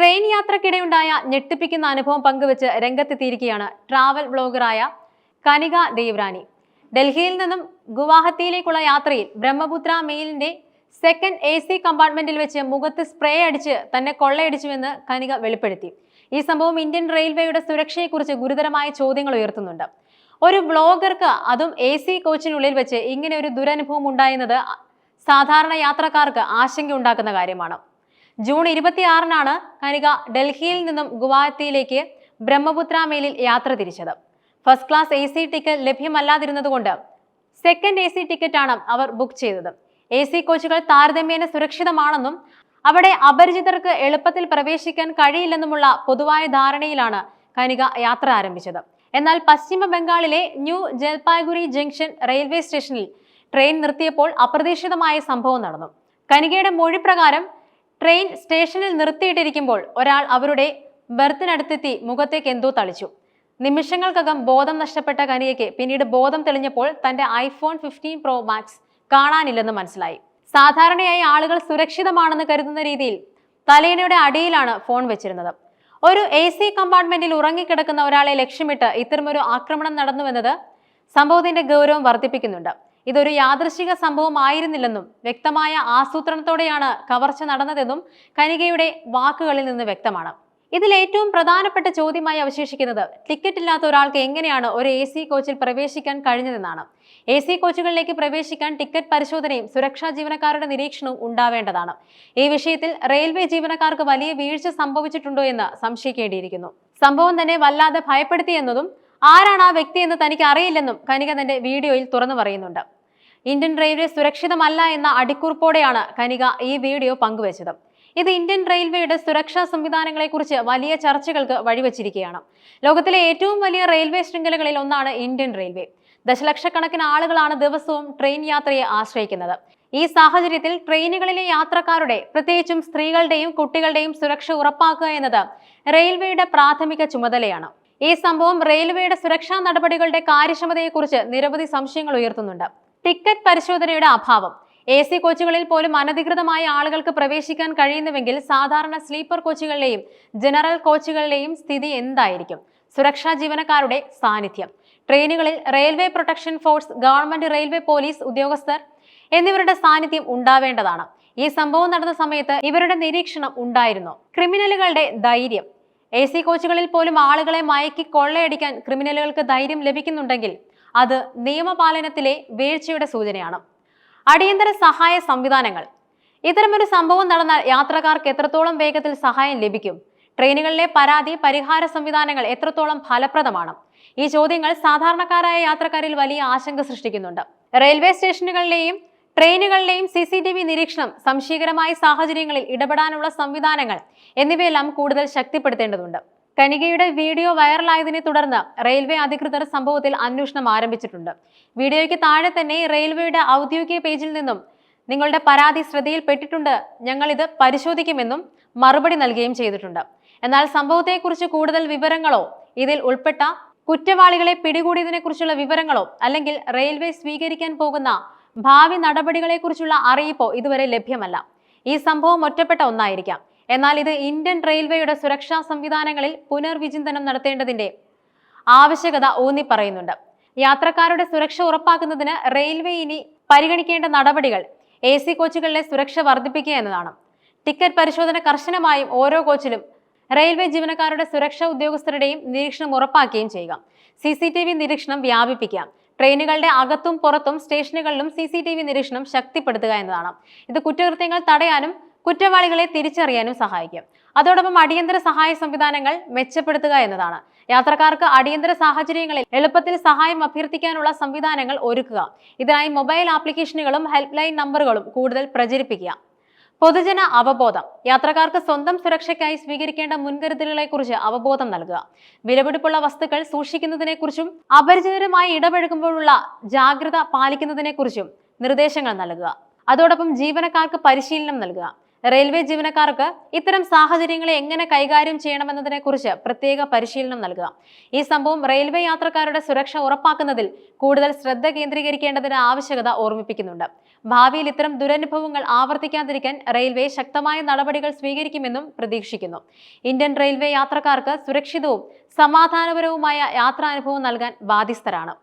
Train യാത്രക്കിടെയുണ്ടായ ഞെട്ടിപ്പിക്കുന്ന അനുഭവം പങ്കുവെച്ച് രംഗത്തെത്തിയിരിക്കുകയാണ് ട്രാവൽ ബ്ലോഗറായ കനിക ദേവ്രാനി ഡൽഹിയിൽ നിന്നും ഗുവാഹത്തിയിലേക്കുള്ള യാത്രയിൽ ബ്രഹ്മപുത്ര മെയിലിന്റെ സെക്കൻഡ് എ സി കമ്പാർട്ട്മെന്റിൽ വെച്ച് മുഖത്ത് സ്പ്രേ അടിച്ച് തന്നെ കൊള്ളയടിച്ചുവെന്ന് കനിക വെളിപ്പെടുത്തി. ഈ സംഭവം ഇന്ത്യൻ റെയിൽവേയുടെ സുരക്ഷയെക്കുറിച്ച് ഗുരുതരമായ ചോദ്യങ്ങൾ ഉയർത്തുന്നുണ്ട്. ഒരു ബ്ലോഗർക്ക് അതും എ സി കോച്ചിനുള്ളിൽ വെച്ച് ഇങ്ങനെ ഒരു ദുരനുഭവം ഉണ്ടായെന്നത് സാധാരണ യാത്രക്കാർക്ക് ആശങ്ക ഉണ്ടാക്കുന്ന കാര്യമാണ്. ജൂൺ ഇരുപത്തിയാറിനാണ് കനിക ഡൽഹിയിൽ നിന്നും ഗുവാഹത്തിയിലേക്ക് ബ്രഹ്മപുത്ര മെയിലിൽ യാത്ര തിരിച്ചത്. First class A C ticket ലഭ്യമല്ലാതിരുന്നതുകൊണ്ട് second A C ടിക്കറ്റാണ് അവർ ബുക്ക് ചെയ്തത്. എ സി കോച്ചുകൾ താരതമ്യേന സുരക്ഷിതമാണെന്നും അവിടെ അപരിചിതർക്ക് എളുപ്പത്തിൽ പ്രവേശിക്കാൻ കഴിയില്ലെന്നുമുള്ള പൊതുവായ ധാരണയിലാണ് കനിക യാത്ര ആരംഭിച്ചത്. എന്നാൽ പശ്ചിമ ബംഗാളിലെ ന്യൂ ജൽപായ്ഗുരി ജംഗ്ഷൻ റെയിൽവേ സ്റ്റേഷനിൽ ട്രെയിൻ നിർത്തിയപ്പോൾ അപ്രതീക്ഷിതമായ സംഭവം നടന്നു. കനികയുടെ മൊഴി പ്രകാരം ട്രെയിൻ സ്റ്റേഷനിൽ നിർത്തിയിട്ടിരിക്കുമ്പോൾ ഒരാൾ അവരുടെ ബർത്തിനടുത്തെത്തി മുഖത്തേക്ക് എന്തോ തളിച്ചു. നിമിഷങ്ങൾക്കകം ബോധം നഷ്ടപ്പെട്ട കനിയയ്ക്ക് പിന്നീട് ബോധം തെളിഞ്ഞപ്പോൾ തന്റെ ഐഫോൺ ഫിഫ്റ്റീൻ പ്രോ മാക്സ് കാണാനില്ലെന്ന് മനസ്സിലായി. സാധാരണയായി ആളുകൾ സുരക്ഷിതമാണെന്ന് കരുതുന്ന രീതിയിൽ തലേനയുടെ അടിയിലാണ് ഫോൺ വെച്ചിരുന്നത്. ഒരു എ സി കമ്പാർട്ട്മെന്റിൽ ഉറങ്ങിക്കിടക്കുന്ന ഒരാളെ ലക്ഷ്യമിട്ട് ഇത്തരമൊരു ആക്രമണം നടന്നുവെന്നത് സംഭവത്തിന്റെ ഗൗരവം വർദ്ധിപ്പിക്കുന്നുണ്ട്. ഇതൊരു യാദൃശിക സംഭവമായിരുന്നില്ലെന്നും വ്യക്തമായ ആസൂത്രണത്തോടെയാണ് കവർച്ച നടന്നതെന്നും കനികയുടെ വാക്കുകളിൽ നിന്ന് വ്യക്തമാണ്. ഇതിൽ ഏറ്റവും പ്രധാനപ്പെട്ട ചോദ്യമായി അവശേഷിക്കുന്നത് ടിക്കറ്റ് ഇല്ലാത്ത ഒരാൾക്ക് എങ്ങനെയാണ് ഒരു എ സി കോച്ചിൽ പ്രവേശിക്കാൻ കഴിഞ്ഞതെന്നാണ്. എ സി കോച്ചുകളിലേക്ക് പ്രവേശിക്കാൻ ടിക്കറ്റ് പരിശോധനയും സുരക്ഷാ ജീവനക്കാരുടെ നിരീക്ഷണവും ഉണ്ടാവേണ്ടതാണ്. ഈ വിഷയത്തിൽ റെയിൽവേ ജീവനക്കാർക്ക് വലിയ വീഴ്ച സംഭവിച്ചിട്ടുണ്ടോ എന്ന് സംശയിക്കേണ്ടിയിരിക്കുന്നു. സംഭവം തന്നെ വല്ലാതെ ഭയപ്പെടുത്തിയെന്നതും ആരാണ് ആ വ്യക്തി എന്ന് തനിക്ക് അറിയില്ലെന്നും കനിക തന്റെ വീഡിയോയിൽ തുറന്നു പറയുന്നുണ്ട്. ഇന്ത്യൻ റെയിൽവേ സുരക്ഷിതമല്ല എന്ന അടിക്കുറിപ്പോടെയാണ് കനിക ഈ വീഡിയോ പങ്കുവച്ചത്. ഇത് ഇന്ത്യൻ റെയിൽവേയുടെ സുരക്ഷാ സംവിധാനങ്ങളെക്കുറിച്ച് വലിയ ചർച്ചകൾക്ക് വഴിവെച്ചിരിക്കുകയാണ്. ലോകത്തിലെ ഏറ്റവും വലിയ റെയിൽവേ ശൃംഖലകളിൽ ഒന്നാണ് ഇന്ത്യൻ റെയിൽവേ. ദശലക്ഷക്കണക്കിന് ആളുകളാണ് ദിവസവും ട്രെയിൻ യാത്രയെ ആശ്രയിക്കുന്നത്. ഈ സാഹചര്യത്തിൽ ട്രെയിനുകളിലെ യാത്രക്കാരുടെ പ്രത്യേകിച്ചും സ്ത്രീകളുടെയും കുട്ടികളുടെയും സുരക്ഷ ഉറപ്പാക്കുക എന്നത് റെയിൽവേയുടെ പ്രാഥമിക ചുമതലയാണ്. ഈ സംഭവം റെയിൽവേയുടെ സുരക്ഷാ നടപടികളുടെ കാര്യക്ഷമതയെക്കുറിച്ച് നിരവധി സംശയങ്ങൾ ഉയർത്തുന്നുണ്ട്. ടിക്കറ്റ് പരിശോധനയുടെ അഭാവം. എ സി കോച്ചുകളിൽ പോലും അനധികൃതമായ ആളുകൾക്ക് പ്രവേശിക്കാൻ കഴിയുന്നുവെങ്കിൽ സാധാരണ സ്ലീപ്പർ കോച്ചുകളിലെയും ജനറൽ കോച്ചുകളിലെയും സ്ഥിതി എന്തായിരിക്കും? സുരക്ഷാ ജീവനക്കാരുടെ സാന്നിധ്യം. ട്രെയിനുകളിൽ railway protection force government railway police ഉദ്യോഗസ്ഥർ എന്നിവരുടെ സാന്നിധ്യം ഉണ്ടാവേണ്ടതാണ്. ഈ സംഭവം നടന്ന സമയത്ത് ഇവരുടെ നിരീക്ഷണം ഉണ്ടായിരുന്നു. ക്രിമിനലുകളുടെ ധൈര്യം. എ സി കോച്ചുകളിൽ പോലും ആളുകളെ മയക്കി കൊള്ളയടിക്കാൻ ക്രിമിനലുകൾക്ക് ധൈര്യം ലഭിക്കുന്നുണ്ടെങ്കിൽ അത് നിയമപാലനത്തിലെ വീഴ്ചയുടെ സൂചനയാണ്. അടിയന്തര സഹായ സംവിധാനങ്ങൾ. ഇത്തരമൊരു സംഭവം നടന്നാൽ യാത്രക്കാർക്ക് എത്രത്തോളം വേഗത്തിൽ സഹായം ലഭിക്കും? ട്രെയിനുകളിലെ പരാതി പരിഹാര സംവിധാനങ്ങൾ എത്രത്തോളം ഫലപ്രദമാണ്? ഈ ചോദ്യങ്ങൾ സാധാരണക്കാരായ യാത്രക്കാരിൽ വലിയ ആശങ്ക സൃഷ്ടിക്കുന്നുണ്ട്. റെയിൽവേ സ്റ്റേഷനുകളിലെയും ട്രെയിനുകളിലെയും സി സി ടി വി നിരീക്ഷണം സംശയകരമായ സാഹചര്യങ്ങളിൽ ഇടപെടാനുള്ള സംവിധാനങ്ങൾ എന്നിവയെല്ലാം കൂടുതൽ ശക്തിപ്പെടുത്തേണ്ടതുണ്ട്. കനികയുടെ വീഡിയോ വൈറലായതിനെ തുടർന്ന് റെയിൽവേ അധികൃതർ സംഭവത്തിൽ അന്വേഷണം ആരംഭിച്ചിട്ടുണ്ട്. വീഡിയോയ്ക്ക് താഴെ തന്നെ റെയിൽവേയുടെ ഔദ്യോഗിക പേജിൽ നിന്നും നിങ്ങളുടെ പരാതി ശ്രദ്ധയിൽപ്പെട്ടിട്ടുണ്ട്. ഞങ്ങളിത് പരിശോധിക്കുമെന്നും മറുപടി നൽകുകയും ചെയ്തിട്ടുണ്ട്. എന്നാൽ സംഭവത്തെക്കുറിച്ച് കൂടുതൽ വിവരങ്ങളോ ഇതിൽ ഉൾപ്പെട്ട കുറ്റവാളികളെ പിടികൂടിയതിനെക്കുറിച്ചുള്ള വിവരങ്ങളോ അല്ലെങ്കിൽ റെയിൽവേ സ്വീകരിക്കാൻ പോകുന്ന ഭാവി നടപടികളെക്കുറിച്ചുള്ള അറിയിപ്പോ ഇതുവരെ ലഭ്യമല്ല. ഈ സംഭവം ഒറ്റപ്പെട്ട ഒന്നായിരിക്കാം. എന്നാൽ ഇത് ഇന്ത്യൻ റെയിൽവേയുടെ സുരക്ഷാ സംവിധാനങ്ങളിൽ പുനർവിചിന്തനം നടത്തേണ്ടതിന്റെ ആവശ്യകത ഊന്നി പറയുന്നുണ്ട്. യാത്രക്കാരുടെ സുരക്ഷ ഉറപ്പാക്കുന്നതിന് റെയിൽവേ ഇനി പരിഗണിക്കേണ്ട നടപടികൾ എ സി കോച്ചുകളിലെ സുരക്ഷ വർദ്ധിപ്പിക്കുക എന്നതാണ്. ടിക്കറ്റ് പരിശോധന കർശനമായും ഓരോ കോച്ചിലും റെയിൽവേ ജീവനക്കാരുടെ സുരക്ഷാ ഉദ്യോഗസ്ഥരുടെയും നിരീക്ഷണം ഉറപ്പാക്കുകയും ചെയ്യുക. സി സി ടി വി നിരീക്ഷണം വ്യാപിപ്പിക്കുക ട്രെയിനുകളുടെ അകത്തും പുറത്തും സ്റ്റേഷനുകളിലും സി സി ടി വി നിരീക്ഷണം ശക്തിപ്പെടുത്തുക എന്നതാണ്. ഇത് കുറ്റകൃത്യങ്ങൾ തടയാനും കുറ്റവാളികളെ തിരിച്ചറിയാനും സഹായിക്കും. അതോടൊപ്പം അടിയന്തര സഹായ സംവിധാനങ്ങൾ മെച്ചപ്പെടുത്തുക എന്നതാണ്. യാത്രക്കാർക്ക് അടിയന്തര സാഹചര്യങ്ങളിൽ എളുപ്പത്തിൽ സഹായം അഭ്യർത്ഥിക്കാനുള്ള സംവിധാനങ്ങൾ ഒരുക്കുക. ഇതിനായി മൊബൈൽ ആപ്ലിക്കേഷനുകളും ഹെൽപ്പ് ലൈൻ നമ്പറുകളും കൂടുതൽ പ്രചരിപ്പിക്കുക. പൊതുജന അവബോധം. യാത്രക്കാർക്ക് സ്വന്തം സുരക്ഷയ്ക്കായി സ്വീകരിക്കേണ്ട മുൻകരുതലുകളെക്കുറിച്ച് അവബോധം നൽകുക. വിലപിടിപ്പുള്ള വസ്തുക്കൾ സൂക്ഷിക്കുന്നതിനെക്കുറിച്ചും അപരിചിതരുമായി ഇടപഴകുമ്പോഴുള്ള ജാഗ്രത പാലിക്കുന്നതിനെക്കുറിച്ചും നിർദ്ദേശങ്ങൾ നൽകുക. അതോടൊപ്പം ജീവനക്കാർക്ക് പരിശീലനം നൽകുക. റെയിൽവേ ജീവനക്കാർക്ക് ഇത്തരം സാഹചര്യങ്ങളെ എങ്ങനെ കൈകാര്യം ചെയ്യണമെന്നതിനെക്കുറിച്ച് പ്രത്യേക പരിശീലനം നൽകുക. ഈ സംഭവം റെയിൽവേ യാത്രക്കാരുടെ സുരക്ഷ ഉറപ്പാക്കുന്നതിൽ കൂടുതൽ ശ്രദ്ധ കേന്ദ്രീകരിക്കേണ്ടതിന്റെ ആവശ്യകത ഓർമ്മിപ്പിക്കുന്നുണ്ട്. ഭാവിയിൽ ഇത്തരം ദുരനുഭവങ്ങൾ ആവർത്തിക്കാതിരിക്കാൻ റെയിൽവേ ശക്തമായ നടപടികൾ സ്വീകരിക്കുമെന്നും പ്രതീക്ഷിക്കുന്നു. ഇന്ത്യൻ റെയിൽവേ യാത്രക്കാർക്ക് സുരക്ഷിതവും സമാധാനപരവുമായ യാത്രാനുഭവം നൽകാൻ ബാധ്യസ്ഥരാണ്.